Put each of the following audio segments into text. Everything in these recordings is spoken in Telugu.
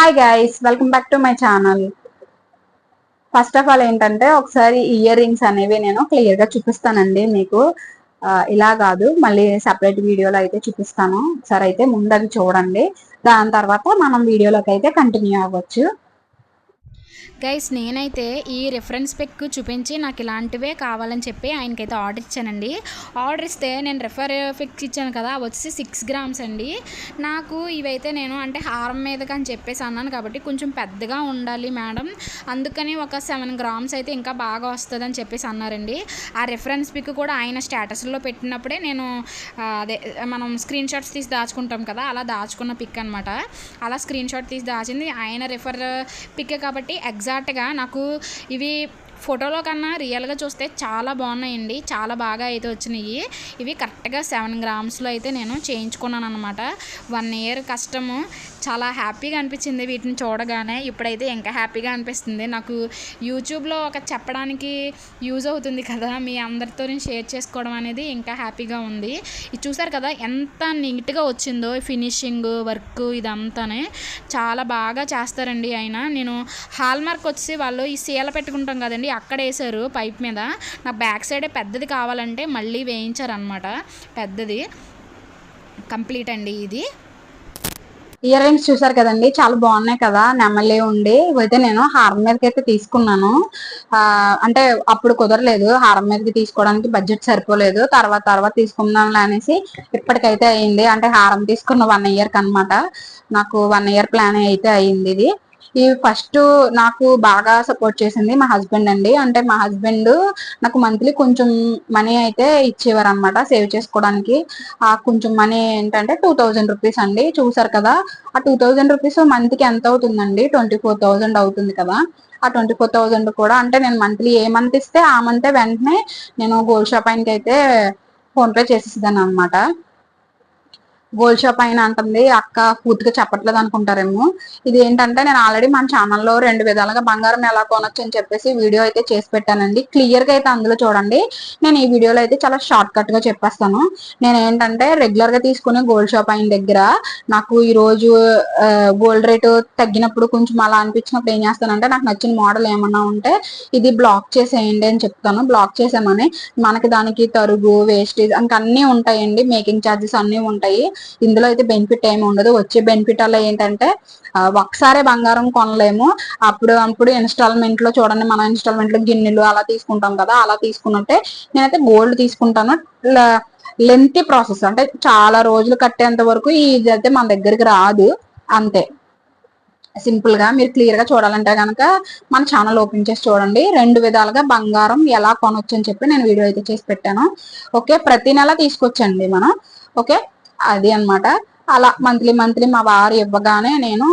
Hi guys welcome back to my channel first of all ఏంటంటే ఒకసారి ఇయర్ రింగ్స్ అనేవి నేను క్లియర్గా చూపిస్తానండి మీకు. ఇలా కాదు. మళ్ళీ సపరేట్ వీడియోలో అయితే చూపిస్తాను. ఒకసారి అయితే ముందు అది చూడండి. దాని తర్వాత మనం వీడియోలోకి అయితే కంటిన్యూ అవ్వచ్చు. గైస్ నేనైతే ఈ రిఫరెన్స్ పిక్ చూపించి నాకు ఇలాంటివే కావాలని చెప్పి ఆయనకైతే ఆర్డర్ ఇచ్చానండి. ఆర్డర్ ఇస్తే నేను రిఫర్ పిక్స్ ఇచ్చాను కదా అవి వచ్చేసి సిక్స్ గ్రామ్స్ అండి. నాకు ఇవైతే నేను అంటే హారం మీదకి అని చెప్పేసి అన్నాను కాబట్టి కొంచెం పెద్దగా ఉండాలి మేడం. అందుకని ఒక సెవెన్ గ్రామ్స్ అయితే ఇంకా బాగా వస్తుందని చెప్పేసి అన్నారండి. ఆ రిఫరెన్స్ పిక్ కూడా ఆయన స్టేటస్లో పెట్టినప్పుడే నేను అదే మనం స్క్రీన్ షాట్స్ తీసి దాచుకుంటాం కదా అలా దాచుకున్న పిక్ అనమాట అలా స్క్రీన్ షాట్ తీసి దాచింది. ఆయన రిఫర్ పిక్ కాబట్టి ఎగ్జాక్ట్గా నాకు ఇవి ఫోటోలో కన్నా రియల్గా చూస్తే చాలా బాగున్నాయండి. చాలా బాగా అయితే వచ్చినాయి. ఇవి కరెక్ట్గా సెవెన్ గ్రామ్స్లో అయితే నేను చేయించుకున్నాను అనమాట వన్ ఇయర్ కష్టము. చాలా హ్యాపీగా అనిపించింది వీటిని చూడగానే. ఇప్పుడైతే ఇంకా హ్యాపీగా అనిపిస్తుంది. నాకు యూట్యూబ్లో ఒక చెప్పడానికి యూజ్ అవుతుంది కదా. మీ అందరితో నేను షేర్ చేసుకోవడం అనేది ఇంకా హ్యాపీగా ఉంది. ఇది చూసారు కదా ఎంత నీట్గా వచ్చిందో ఫినిషింగ్ వర్క్ ఇదంతానే. చాలా బాగా చేస్తారండి ఆయన. నేను హాల్ మార్క్ వచ్చి వాళ్ళు ఈ సీల పెట్టుకుంటాం కదండి అక్కడ వేసారు పైప్ మీద. నాకు బ్యాక్ సైడే పెద్దది కావాలంటే మళ్ళీ వేయించారనమాట పెద్దది. కంప్లీట్ అండి ఇది. ఇయర్ రింగ్స్ చూసారు కదండి చాలా బాగున్నాయి కదా నెమలి ఉండి. అయితే నేను హారం మీదకి అయితే తీసుకున్నాను. అంటే అప్పుడు కుదరలేదు హారం మీదకి తీసుకోవడానికి బడ్జెట్ సరిపోలేదు. తర్వాత తర్వాత తీసుకుందాం అనేసి ఇప్పటికైతే అయింది. అంటే హారం తీసుకున్న వన్ ఇయర్ కనమాట నాకు వన్ ఇయర్ ప్లాన్ అయితే అయింది ఇది. ఈ ఫస్ట్ నాకు బాగా సపోర్ట్ చేసింది మా హస్బెండ్ అండి. అంటే మా హస్బెండ్ నాకు మంత్లీ కొంచెం మనీ అయితే ఇచ్చేవారు అనమాట సేవ్ చేసుకోవడానికి. ఆ కొంచెం మనీ ఏంటంటే టూ థౌజండ్ రూపీస్ అండి. చూసారు కదా ఆ టూ థౌజండ్ రూపీస్ మంత్కి ఎంత అవుతుందండి? ట్వంటీ ఫోర్ థౌజండ్ అవుతుంది కదా. ఆ ట్వంటీ ఫోర్ థౌజండ్ కూడా అంటే నేను మంత్లీ ఏ మంత్ ఇస్తే ఆ మంత్ వెంటనే నేను గోల్డ్ షాప్ ఆయనకి అయితే ఫోన్పే చేసేదాన్ని అనమాట గోల్డ్ షాప్ అయిన అంటుంది. అక్క పూర్తిగా చెప్పట్లేదు అనుకుంటారేమో. ఇది ఏంటంటే నేను ఆల్రెడీ మన ఛానల్లో రెండు విధాలుగా బంగారం ఎలా కొనొచ్చు అని చెప్పేసి వీడియో అయితే చేసి పెట్టానండి. క్లియర్గా అయితే అందులో చూడండి. నేను ఈ వీడియోలో అయితే చాలా షార్ట్ కట్గా చెప్పేస్తాను. నేను ఏంటంటే రెగ్యులర్గా తీసుకునే గోల్డ్ షాప్ అయిన దగ్గర నాకు ఈ రోజు గోల్డ్ రేటు తగ్గినప్పుడు కొంచెం అలా అనిపించినప్పుడు ఏం చేస్తానంటే నాకు నచ్చిన మోడల్ ఏమన్నా ఉంటే ఇది బ్లాక్ చేసేయండి అని చెప్తాను. బ్లాక్ చేసామని మనకి దానికి తరుగు వేస్టేజ్ ఇంకా అన్ని ఉంటాయండి. మేకింగ్ ఛార్జెస్ అన్ని ఉంటాయి. ఇందులో అయితే బెనిఫిట్ ఏమి ఉండదు. వచ్చే బెనిఫిట్ అలా ఏంటంటే ఒకసారి బంగారం కొనలేము. అప్పుడు అప్పుడు ఇన్స్టాల్మెంట్లో చూడండి మన ఇన్స్టాల్మెంట్లో గిన్నెలు అలా తీసుకుంటాం కదా అలా తీసుకున్నట్టే నేనైతే గోల్డ్ తీసుకుంటాను. లెంతీ ప్రాసెస్ అంటే చాలా రోజులు కట్టేంత వరకు ఇది అయితే మన దగ్గరికి రాదు. అంతే. సింపుల్గా మీరు క్లియర్గా చూడాలంటే కనుక మన ఛానల్ ఓపెన్ చేసి చూడండి. రెండు విధాలుగా బంగారం ఎలా కొనొచ్చు అని చెప్పి నేను వీడియో అయితే చేసి పెట్టాను. ఓకే? ప్రతి నెల తీసుకొచ్చండి మనం. ఓకే? అది అన్నమాట. అలా మంత్లీ మంత్లీ మా వారు ఇవ్వగానే నేను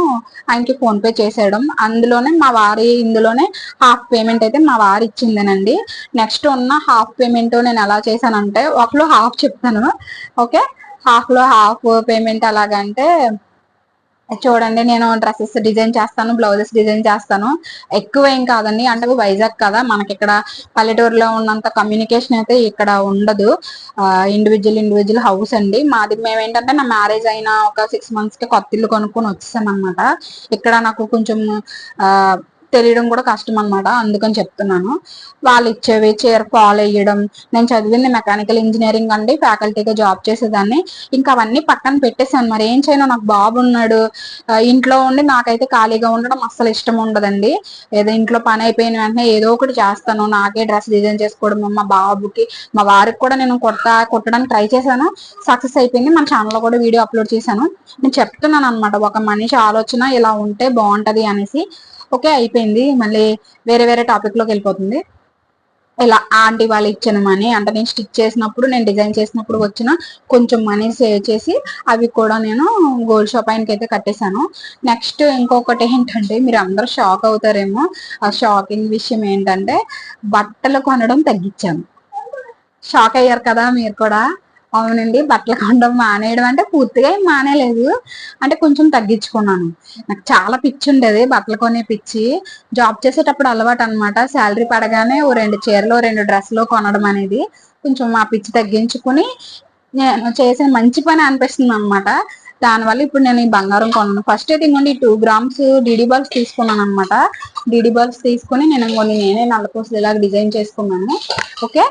ఆయనకి ఫోన్ పే చేసేయడం. అందులోనే మా వారి ఇందులోనే హాఫ్ పేమెంట్ అయితే మా వారు ఇచ్చిందేనండి. నెక్స్ట్ ఉన్న హాఫ్ పేమెంట్ నేను ఎలా చేశానంటే ఒకలో హాఫ్ చెప్తాను. ఓకే? హాఫ్లో హాఫ్ పేమెంట్ ఎలాగంటే చూడండి నేను డ్రెస్సెస్ డిజైన్ చేస్తాను బ్లౌజెస్ డిజైన్ చేస్తాను. ఎక్కువ ఏం కాదండి అంటే వైజాగ్ కదా మనకి ఇక్కడ పల్లెటూరులో ఉన్నంత కమ్యూనికేషన్ అయితే ఇక్కడ ఉండదు. ఇండివిజువల్ ఇండివిజువల్ హౌస్ అండి. మాది మేమేంటంటే నా మ్యారేజ్ అయిన ఒక సిక్స్ మంత్స్కి కొత్త ఇల్లు కొనుక్కొని వచ్చేసాను అనమాట ఇక్కడ నాకు కొంచెం తెలియడం కూడా కష్టం అన్నమాట అందుకని చెప్తున్నాను. వాళ్ళు ఇచ్చేవి చీర ఫాలో అయ్యడం నేను చదివింది మెకానికల్ ఇంజనీరింగ్ అండి. ఫ్యాకల్టీగా జాబ్ చేసేదాన్ని. ఇంకా అవన్నీ పక్కన పెట్టేశాను. మరి ఏం చేయను? నాకు బాబు ఉన్నాడు. ఇంట్లో ఉండి నాకైతే ఖాళీగా ఉండడం అస్సలు ఇష్టం ఉండదండి. ఏదో ఇంట్లో పని అయిపోయిన వెంటనే ఏదో ఒకటి చేస్తాను. నాకే డ్రెస్ డిజైన్ చేసుకోవడం మా బాబుకి మా వారికి కూడా నేను కొట్ట కొట్టడానికి ట్రై చేశాను. సక్సెస్ అయిపోయింది. మన ఛానల్లో కూడా వీడియో అప్లోడ్ చేశాను. నేను చెప్తున్నాను అనమాట ఒక మనిషి ఆలోచన ఇలా ఉంటే బాగుంటది అనేసి. ఓకే అయిపోయింది. మళ్ళీ వేరే వేరే టాపిక్లోకి వెళ్ళిపోతుంది. ఇలా ఆంటీ వాళ్ళు ఇచ్చిన మనీ అంటే నేను స్టిచ్ చేసినప్పుడు నేను డిజైన్ చేసినప్పుడు వచ్చిన కొంచెం మనీ సేవ్ చేసి అవి కూడా నేను గోల్డ్ షాప్ ఆయనకి అయితే కట్టేశాను. నెక్స్ట్ ఇంకొకటి ఏంటంటే మీరు అందరూ షాక్ అవుతారేమో. ఆ షాకింగ్ విషయం ఏంటంటే బట్టలు కొనడం తగ్గించాను. షాక్ అయ్యారు కదా మీరు కూడా. అవునండి. బట్టలు కొనడం మానేయడం అంటే పూర్తిగా ఏం మానేలేదు. అంటే కొంచెం తగ్గించుకున్నాను. నాకు చాలా పిచ్చి ఉండేది బట్టలు కొనే పిచ్చి. జాబ్ చేసేటప్పుడు అలవాటు అనమాట శాలరీ పడగానే ఓ రెండు చీరలు రెండు డ్రెస్సులు కొనడం అనేది కొంచెం ఆ పిచ్చి తగ్గించుకుని నేను చేసిన మంచి పని అనిపిస్తుంది అనమాట దానివల్ల ఇప్పుడు నేను ఈ బంగారం కొన్నాను. ఫస్ట్ అయితే ఇంకోండి టూ గ్రామ్స్ డిడి బాల్స్ తీసుకున్నాను అనమాట డిడి బాల్స్ తీసుకుని నేను కొన్ని నేనే నల్లపూసలు ఇలా డిజైన్ చేసుకున్నాను. ఓకే?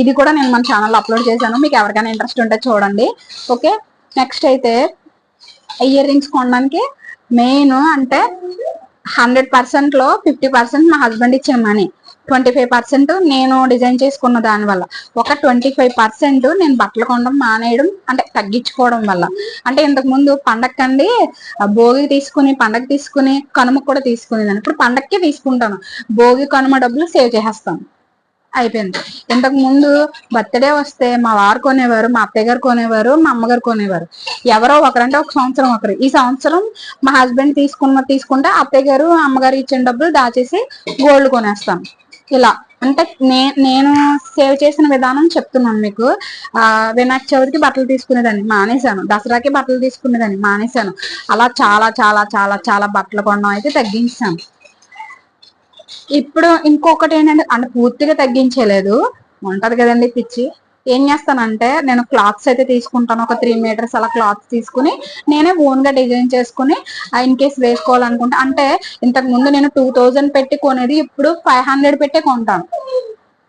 ఇది కూడా నేను మన ఛానల్ అప్లోడ్ చేశాను. మీకు ఎవరికైనా ఇంట్రెస్ట్ ఉంటే చూడండి. ఓకే నెక్స్ట్ అయితే ఇయర్ రింగ్స్ కొనడానికి మెయిన్ అంటే హండ్రెడ్ పర్సెంట్లో ఫిఫ్టీ పర్సెంట్ మా హస్బెండ్ ఇచ్చే మనీ ట్వంటీ ఫైవ్ పర్సెంట్ నేను డిజైన్ చేసుకున్న దాని వల్ల. ఒక ట్వంటీ ఫైవ్ పర్సెంట్ నేను బట్టలు కొనడం మానేయడం అంటే తగ్గించుకోవడం వల్ల. అంటే ఇంతకు ముందు పండక్కండి భోగి తీసుకుని పండగ తీసుకుని కనుమకు కూడా తీసుకునేదాన్ని. ఇప్పుడు పండక్కి తీసుకుంటాను. భోగి కనుమ డబ్బులు సేవ్ చేసేస్తాను. అయిపోయింది. ఇంతకు ముందు బర్త్డే వస్తే మా వారు కొనేవారు మా అత్తయ్య గారు కొనేవారు మా అమ్మగారు కొనేవారు. ఎవరో ఒకరంటే ఒక సంవత్సరం ఒకరు. ఈ సంవత్సరం మా హస్బెండ్ తీసుకున్న తీసుకుంటే అత్తయ్య గారు అమ్మగారు ఇచ్చిన డబ్బులు దాచేసి గోల్డ్ కొనేస్తాను ఇలా. అంటే నే నేను సేవ్ చేసిన విధానం చెప్తున్నాను మీకు. ఆ వినాయక చవితికి బట్టలు తీసుకునేదాన్ని మానేశాను. దసరాకి బట్టలు తీసుకునేదాన్ని మానేశాను. అలా చాలా చాలా చాలా చాలా బట్టలు కొనడం అయితే తగ్గించాను. ఇప్పుడు ఇంకొకటి ఏంటంటే అంటే పూర్తిగా తగ్గించలేదు. ఉంటది కదండి పిచ్చి. ఏం చేస్తానంటే నేను క్లాత్స్ అయితే తీసుకుంటాను. ఒక త్రీ మీటర్స్ అలా క్లాత్స్ తీసుకుని నేనే ఓన్గా డిజైన్ చేసుకుని ఇన్ కేస్ వేసుకోవాలనుకుంటే అంటే ఇంతకు ముందు నేను టూ థౌజండ్ పెట్టి కొనేది ఇప్పుడు ఫైవ్ హండ్రెడ్ పెట్టే కొంటాను.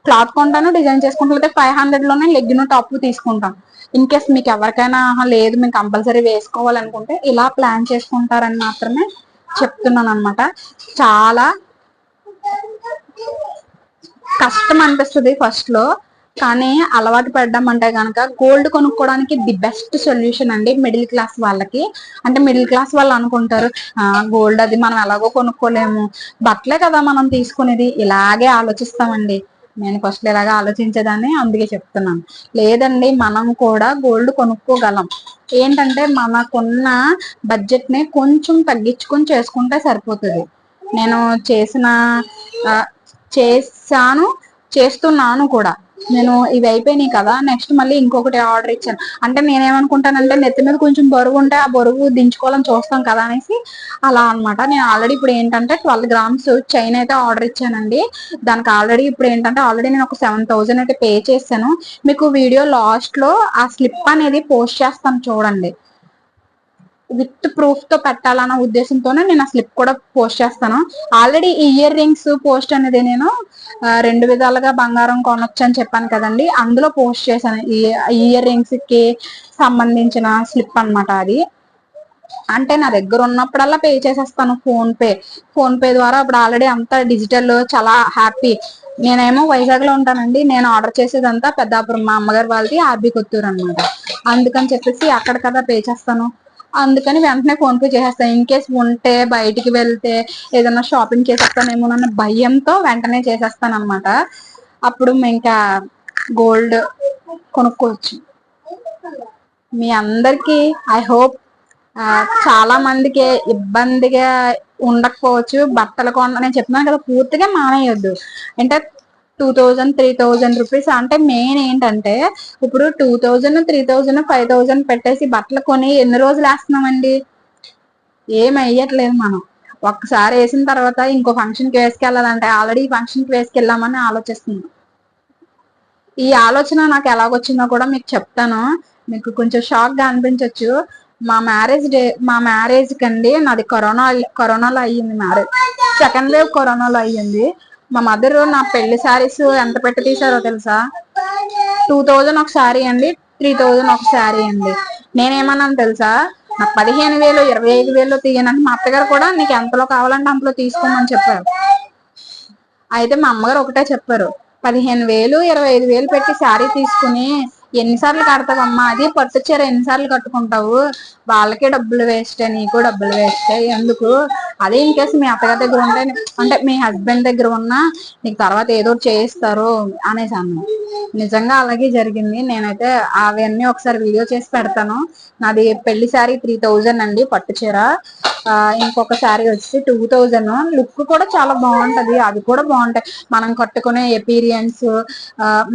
క్లాత్ కొంటాను డిజైన్ చేసుకుంటా లేకపోతే ఫైవ్ హండ్రెడ్లోనే లెగ్గిన టాప్ తీసుకుంటాను. ఇన్ కేస్ మీకు ఎవరికైనా "ఆహా, లేదు మేము కంపల్సరీ వేసుకోవాలనుకుంటే ఇలా ప్లాన్ చేసుకుంటారని మాత్రమే చెప్తున్నాను అనమాట చాలా కష్టం అనిపిస్తుంది ఫస్ట్లో. కానీ అలవాటు పడ్డం అంటే కనుక గోల్డ్ కొనుక్కోవడానికి ది బెస్ట్ సొల్యూషన్ అండి మిడిల్ క్లాస్ వాళ్ళకి. అంటే మిడిల్ క్లాస్ వాళ్ళు అనుకుంటారు గోల్డ్ అది మనం ఎలాగో కొనుక్కోలేము. బట్టలే కదా మనం తీసుకునేది. ఇలాగే ఆలోచిస్తామండి. నేను ఫస్ట్ ఇలాగే ఆలోచించేదాన్ని అందుకే చెప్తున్నాను. లేదండి మనం కూడా గోల్డ్ కొనుక్కోగలం. ఏంటంటే మనకున్న బడ్జెట్ని కొంచెం తగ్గించుకొని చేసుకుంటే సరిపోతుంది. నేను చేసిన చేశాను చేస్తున్నాను కూడా. నేను ఇవి అయిపోయినాయి కదా నెక్స్ట్ మళ్ళీ ఇంకొకటి ఆర్డర్ ఇచ్చాను. అంటే నేనేమనుకుంటానంటే నెత్తి మీద కొంచెం బరువు ఉంటే ఆ బరువు దించుకోవాలని చూస్తాం కదా అనేసి అలా అన్నమాట. నేను ఆల్రెడీ ఇప్పుడు ఏంటంటే ట్వెల్వ్ గ్రామ్స్ చైన్ అయితే ఆర్డర్ ఇచ్చానండి. దానికి ఆల్రెడీ ఇప్పుడు ఏంటంటే ఆల్రెడీ నేను ఒక సెవెన్ థౌసండ్ అయితే పే చేశాను. మీకు వీడియో లాస్ట్లో ఆ స్లిప్ అనేది పోస్ట్ చేస్తాను చూడండి. విత్ ప్రూఫ్తో పెట్టాలన్న ఉద్దేశంతోనే నేను ఆ స్లిప్ కూడా పోస్ట్ చేస్తాను. ఆల్రెడీ ఈ ఇయర్ రింగ్స్ పోస్ట్ అనేది నేను రెండు విధాలుగా బంగారం కొనొచ్చు అని చెప్పాను కదండి. అందులో పోస్ట్ చేశాను. ఇయర్ రింగ్స్కి సంబంధించిన స్లిప్ అన్నమాట అది. అంటే నా దగ్గర ఉన్నప్పుడల్లా పే చేసేస్తాను ఫోన్ పే. ఫోన్ పే ద్వారా ఇప్పుడు ఆల్రెడీ అంతా డిజిటల్ చాలా హ్యాపీ. నేనేమో వైజాగ్లో ఉంటానండి. నేను ఆర్డర్ చేసేదంతా పెద్దాపురం మా అమ్మగారు వాళ్ళది ఆర్బీ కొత్తూరు అనమాట అందుకని చెప్పేసి అక్కడ కదా పే చేస్తాను. అందుకని వెంటనే ఫోన్ పే చేసేస్తాను. ఇన్ కేస్ ఉంటే బయటికి వెళ్తే ఏదైనా షాపింగ్ చేసేస్తానేమోనన్న భయంతో వెంటనే చేసేస్తాను అనమాట అప్పుడు ఇంకా గోల్డ్ కొనుక్కోవచ్చు. మీ అందరికి ఐ హోప్ చాలా మందికి ఇబ్బందిగా ఉండకపోవచ్చు. బట్టలు కొన నేను చెప్తున్నాను కదా పూర్తిగా మానేయొద్దు. అంటే two thousand three thousand rupees అంటే మెయిన్ ఏంటంటే ఇప్పుడు two thousand three thousand five thousand పెట్టేసి బట్టలు కొని ఎన్ని రోజులు వేస్తున్నామండి? ఏం వేయట్లేదు మనం. ఒక్కసారి వేసిన తర్వాత ఇంకో ఫంక్షన్కి వేసుకెళ్ళాలంటే ఆల్రెడీ ఈ వేసుకెళ్ళామని ఆలోచిస్తున్నాం. ఈ ఆలోచన నాకు ఎలాగొచ్చిందో కూడా మీకు చెప్తాను. మీకు కొంచెం షాక్గా అనిపించవచ్చు మా మ్యారేజ్ డే మా మ్యారేజ్ కండి నాది కరోనా కరోనాలో అయ్యింది మ్యారేజ్ సెకండ్ వేవ్ కరోనాలో అయ్యింది. మా మదర్ నా పెళ్ళి శారీస్ ఎంత పెట్టి తీసారో తెలుసా? టూ థౌజండ్ ఒక శారీ అండి త్రీ థౌజండ్ ఒక శారీ అండి. నేనేమన్నాను తెలుసా? నాకు పదిహేను వేలు ఇరవై ఐదు వేలు తీయనంటే మా అత్తగారు కూడా నీకు ఎంతలో కావాలంటే అంతలో తీసుకోమని చెప్పారు. అయితే మా అమ్మగారు ఒకటే చెప్పారు పదిహేను వేలు ఇరవై ఐదు వేలు పెట్టి శారీ తీసుకుని ఎన్నిసార్లు కడతావమ్మా అది పట్టు చీర ఎన్నిసార్లు కట్టుకుంటావు? వాళ్ళకే డబ్బులు వేస్ట్ నీకు డబ్బులు వేస్ట్ ఎందుకు? అదే ఇన్ కేసు మీ అత్తగారి దగ్గర ఉంటే అంటే మీ హస్బెండ్ దగ్గర ఉన్నా నీకు తర్వాత ఏదో చేయిస్తారు అనేసి అన్నాను నిజంగా అలాగే జరిగింది. నేనైతే అవన్నీ ఒకసారి వీడియో చేసి పెడతాను. నాది పెళ్ళి సారీ త్రీ థౌజండ్ అండి పట్టు చీర. ఇంకొక శారీ వచ్చి టూ థౌజండ్ లుక్ కూడా చాలా బాగుంటది. అది కూడా బాగుంటాయి. మనం కట్టుకునే ఎపీరియన్స్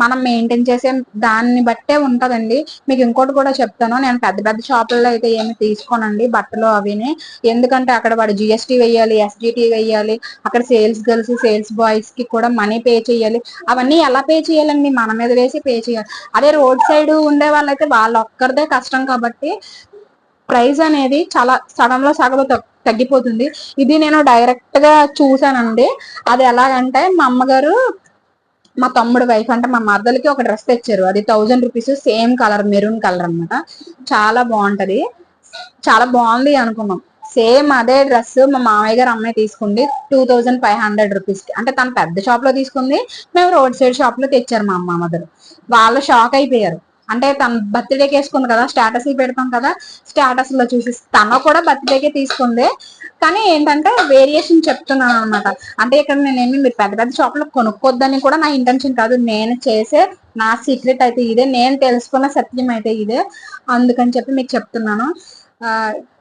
మనం మెయింటైన్ చేసే దాన్ని బట్టే ఉంటదండి. మీకు ఇంకోటి కూడా చెప్తాను. నేను పెద్ద పెద్ద షాపుల్లో అయితే ఏమి తీసుకోనండి బట్టలు అవిని. ఎందుకంటే అక్కడ వాడు జిఎస్టీ వేయాలి ఎస్జిటి వేయాలి. అక్కడ సేల్స్ గర్ల్స్ సేల్స్ బాయ్స్కి కూడా మనీ పే చేయాలి. అవన్నీ ఎలా పే చేయాలండి? మన మీద వేసి పే చేయాలి. అదే రోడ్ సైడ్ ఉండే వాళ్ళైతే వాళ్ళ ఒక్కరిదే కష్టం కాబట్టి ప్రైస్ అనేది చాలా సగంలో సగం తగ్- తగ్గిపోతుంది. ఇది నేను డైరెక్ట్గా చూసానండి అది ఎలాగంటే మా అమ్మగారు మా తమ్ముడు వైఫ్ అంటే మా మరదలకి ఒక డ్రెస్ తెచ్చారు. అది thousand rupees same colour maroon colour అన్నమాట. చాలా బాగుంటది. చాలా బాగుంది అనుకున్నాం. సేమ్ అదే డ్రెస్ మా మామయ్య గారు అమ్మాయి తీసుకుంది టూ థౌజండ్ ఫైవ్ హండ్రెడ్ రూపీస్కి అంటే తను పెద్ద షాప్లో తీసుకుంది. మేము రోడ్ సైడ్ షాప్లో తెచ్చారు మా అమ్మ మదర్. వాళ్ళు షాక్ అయిపోయారు. అంటే తన బర్త్డేకి వేసుకుంది కదా స్టేటస్ పెడతాం కదా స్టేటస్లో చూసి తన కూడా బర్త్డేకే తీసుకుంది. కానీ ఏంటంటే వేరియేషన్ చెప్తున్నాను అనమాట అంటే ఇక్కడ నేనేమి మీరు పెద్ద పెద్ద షాప్లో కొనుక్కోద్దని కూడా నా ఇంటెన్షన్ కాదు. నేను చేసే నా సీక్రెట్ అయితే ఇదే నేను తెలుసుకున్న సత్యం అయితే ఇదే. అందుకని చెప్పి మీకు చెప్తున్నాను.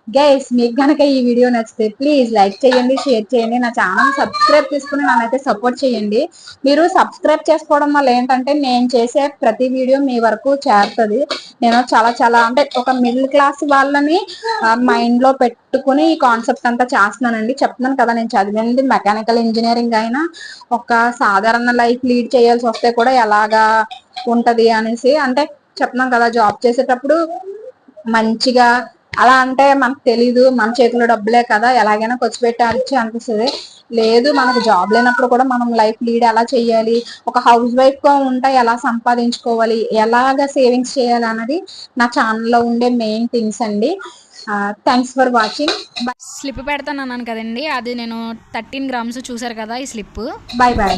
గైస్ మీకు కనుక ఈ వీడియో నచ్చితే ప్లీజ్ లైక్ చేయండి షేర్ చేయండి. నా ఛానల్ సబ్స్క్రైబ్ తీసుకుని నన్నైతే సపోర్ట్ చేయండి. మీరు సబ్స్క్రైబ్ చేసుకోవడం వల్ల ఏంటంటే నేను చేసే ప్రతి వీడియో మీ వరకు చేరుతుంది. నేను చాలా చాలా అంటే ఒక మిడిల్ క్లాస్ వాళ్ళని మైండ్లో పెట్టుకుని ఈ కాన్సెప్ట్ అంతా చేస్తున్నానండి. చెప్తున్నాను కదా నేను చదివింది మెకానికల్ ఇంజనీరింగ్ అయినా ఒక సాధారణ లైఫ్ లీడ్ చేయాల్సి వస్తే కూడా ఎలాగా ఉంటది అనేసి అంటే చెప్తున్నాను కదా జాబ్ చేసేటప్పుడు మంచిగా అలా అంటే మనకు తెలీదు మన చేతిలో డబ్బులే కదా ఎలాగైనా ఖర్చు పెట్టి అరిచి అనిపిస్తుంది. లేదు మనకు జాబ్ లేనప్పుడు కూడా మనం లైఫ్ లీడ్ ఎలా చేయాలి ఒక హౌస్ వైఫ్గా ఉంటా ఎలా సంపాదించుకోవాలి ఎలాగ సేవింగ్స్ చేయాలి అన్నది నా ఛానల్లో ఉండే మెయిన్ థింగ్స్ అండి. థ్యాంక్స్ ఫర్ వాచింగ్ స్లిప్ పెడతాను అన్నాను కదండి అది నేను థర్టీన్ గ్రామ్స్ చూసారు కదా ఈ స్లిప్. Bye bye